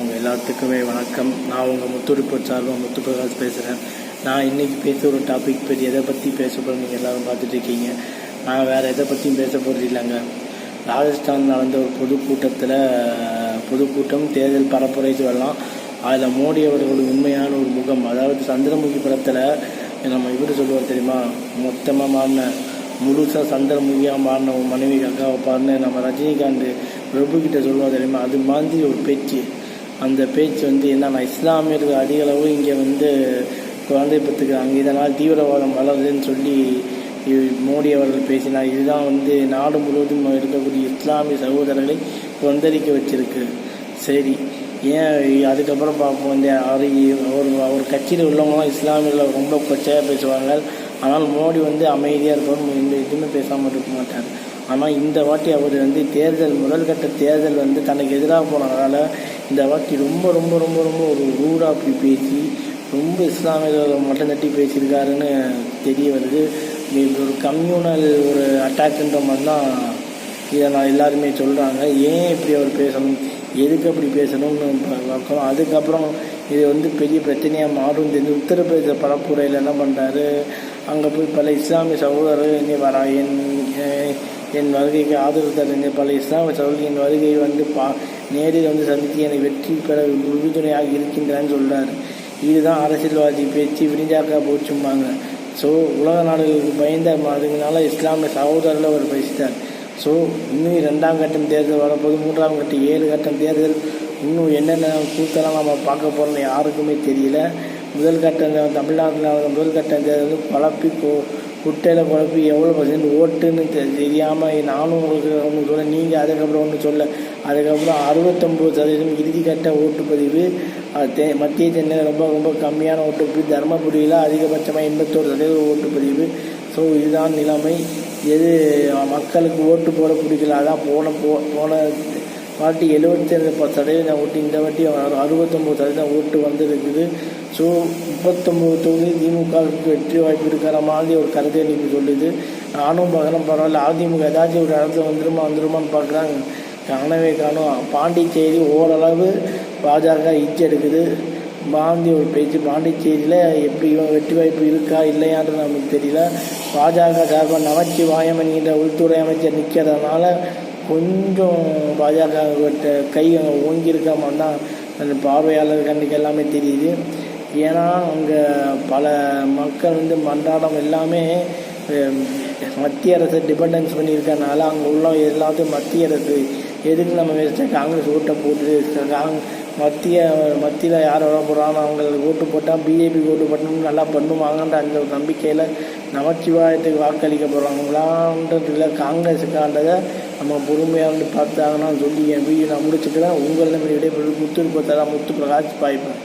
உங்கள் எல்லாத்துக்குமே வணக்கம். நான் உங்கள் முத்துடிப்பு சார்பாக முத்து பிரகாஷ் பேசுகிறேன் நான் இன்றைக்கி பேச ஒரு டாபிக் பற்றி எதை பற்றி பேச போகிறோம் நீங்கள் எல்லோரும் பார்த்துட்ருக்கீங்க நான் வேறு எதை பற்றியும் பேச போகிறது இல்லைங்க. ராஜஸ்தான் நடந்த ஒரு பொதுக்கூட்டத்தில் பொதுக்கூட்டம் தேர்தல் பரப்புரை சொல்லலாம். அதில் மோடி அவர்கள் உண்மையான ஒரு முகம் அதாவது சந்திரமுகி படத்தில் நம்ம இவர் சொல்லுவார் தெரியுமா? மொத்தமாக மாறின முழுசாக சந்திரமுகியாக மாறின மனைவி அக்காவை பாருன்னு நம்ம ரஜினிகாந்த் பிரபு கிட்ட சொல்லுவோம் தெரியுமா? அது மாதிரி ஒரு பேச்சு. அந்த பேச்சு வந்து என்னன்னா இஸ்லாமியர்கள் அதிகளவு இங்கே வந்து குழந்தை பெற்றுக்கிறாங்க. இதனால் தீவிரவாதம் வளருதுன்னு சொல்லி மோடி அவர்கள் பேசினார். இதுதான் வந்து நாடு முழுவதும் இருக்கக்கூடிய இஸ்லாமிய சகோதரர்களை கொந்தளிக்க வச்சிருக்கு. சரி ஏன் அதுக்கப்புறம் பார்ப்போம். வந்து அவர் அவர் அவர் கட்சியில் உள்ளவங்களாம் இஸ்லாமியர்கள் ரொம்ப கொச்சையாக பேசுவாங்க. ஆனால் மோடி வந்து அமைதியாக இருப்பார் எந்த எதுவுமே பேசாமல் இருக்க மாட்டார். ஆனால் இந்த வாட்டி அவர் வந்து தேர்தல் முதல் கட்ட தேர்தல் வந்து தனக்கு எதிராக போனதால் இந்த வாட்டி ரொம்ப ரொம்ப ரொம்ப ரொம்ப ஒரு ரூடாக அப்படி பேசி ரொம்ப இஸ்லாமிய மட்டும் தட்டி பேசியிருக்காருன்னு தெரிய வருது. ஒரு கம்யூனல் ஒரு அட்டாக்குன்ற மாதிரி தான் இதை நான் எல்லாருமே சொல்கிறாங்க ஏன் இப்படி அவர் பேசணும்? எதுக்கு அப்படி பேசணும்னு பார்க்கணும். அதுக்கப்புறம் இது வந்து பெரிய பிரச்சனையாக மாறும். தெரிஞ்சு உத்தரப்பிரதேச பரப்புரையில் என்ன பண்ணுறாரு அங்கே போய் பல இஸ்லாமிய சகோதரர்கள் இங்கே வரா என் என் வருகைக்கு ஆதரவு தருங்க பல இஸ்லாமிய சகோதரர்கள் என் வருகையை வந்து பா நேரில் வந்து சந்தித்து என வெற்றி பெற உறுதுணையாக இருக்கின்றான்னு சொல்கிறார் இதுதான் அரசியல்வாதி பேச்சு விரிஞ்சாக்கா போச்சும்பாங்க. ஸோ உலக நாடுகளுக்கு பயந்த அதுங்கனால இஸ்லாமிய சகோதரில் அவர் பேசிட்டார். ஸோ இன்னும் ரெண்டாம் கட்டம் தேர்தல் வரப்போது மூன்றாம் கட்டம் ஏழு கட்டம் தேர்தல் இன்னும் என்னென்ன கூத்தெல்லாம் நம்ம பார்க்க போகிறோம்னு யாருக்குமே தெரியல. முதல் கட்டம் தமிழ்நாட்டில் முதல் கட்டம் தேர்தல் குழப்பி குட்டையில் குழப்பி எவ்வளோ பர்சன்ட் ஓட்டுன்னு தெரியாமல் நானும் உங்களுக்கு ஒன்று சொல்ல நீங்கள் அதுக்கப்புறம் ஒன்று சொல்ல. அதுக்கப்புறம் அறுபத்தொம்போது சதவீதம் இறுதிக்கட்ட ஓட்டுப்பதிவு தே மத்திய சென்னையில் ரொம்ப ரொம்ப கம்மியான ஓட்டுப்பதிவு தருமபுரியில் அதிகபட்சமாக எண்பத்தோரு சதவீதம் ஓட்டுப்பதிவு ஸோ இதுதான் நிலைமை. எது மக்களுக்கு ஓட்டு போட பிடிக்கல அதான் போன போ போன வாட்டி எழுபத்தி ரெண்டு சதவீதம் ஓட்டு இந்த வாட்டி அறுபத்தொம்பது சதவீதம் ஓட்டு வந்துருக்குது. ஸோ முப்பத்தொம்போது தொகுதி திமுகவுக்கு வெற்றி வாய்ப்பு இருக்கிற மாதிரி ஒரு கருத்து சொல்லுது. நானும் பார்க்குறேன் பரவாயில்ல. அதிமுக ஏதாச்சும் ஒரு இடத்துல வந்துருமா வந்துருமான்னு பார்க்குறாங்க. காணவே காணும். பாண்டிச்சேரி ஓரளவு பாஜக இச்சு எடுக்குது. பாந்தி ஒரு பேச்சு பாண்டிச்சேரியில் எப்படி வெற்றி வாய்ப்பு இருக்கா இல்லையான்றது நமக்கு தெரியல. பாஜக சார்பாக நமச்சிவாயம் என்கின்ற உள்துறை அமைச்சர் நிற்கிறதுனால கொஞ்சம் பாஜக கை ஓங்கியிருக்க மாதிரி தான் அந்த பார்வையாளர் கண்ணுக்கு எல்லாமே தெரியுது. ஏன்னா அங்கே பல மக்கள் வந்து மன்றாடம் எல்லாமே மத்திய அரசு டிபெண்டன்ஸ் பண்ணியிருக்கனால அங்கே உள்ள எல்லாத்தையும் மத்திய அரசு எதுக்கு நம்ம வேஸ்ட்டாக காங்கிரஸ் ஓட்டை போட்டு காங் மத்திய மத்தியில் யார் வர போகிறாங்க அவங்களுக்கு ஓட்டு போட்டால் பிஜேபி ஓட்டு போட்டோம்னு நல்லா பண்ணுவாங்கன்ற அந்த ஒரு நம்பிக்கையில் நமச்சிவாயத்துக்கு வாக்களிக்க போகிறாங்களான்றதுல காங்கிரஸுக்காண்டதை நம்ம பொறுமையாக வந்து பார்த்தாங்கன்னா சொல்லி என் வீடியோ நான் முடிச்சுக்கிறேன் உங்களிடம் விடைபெறும் முத்து முத்து பிரகாஷ் பாய்ப்பேன்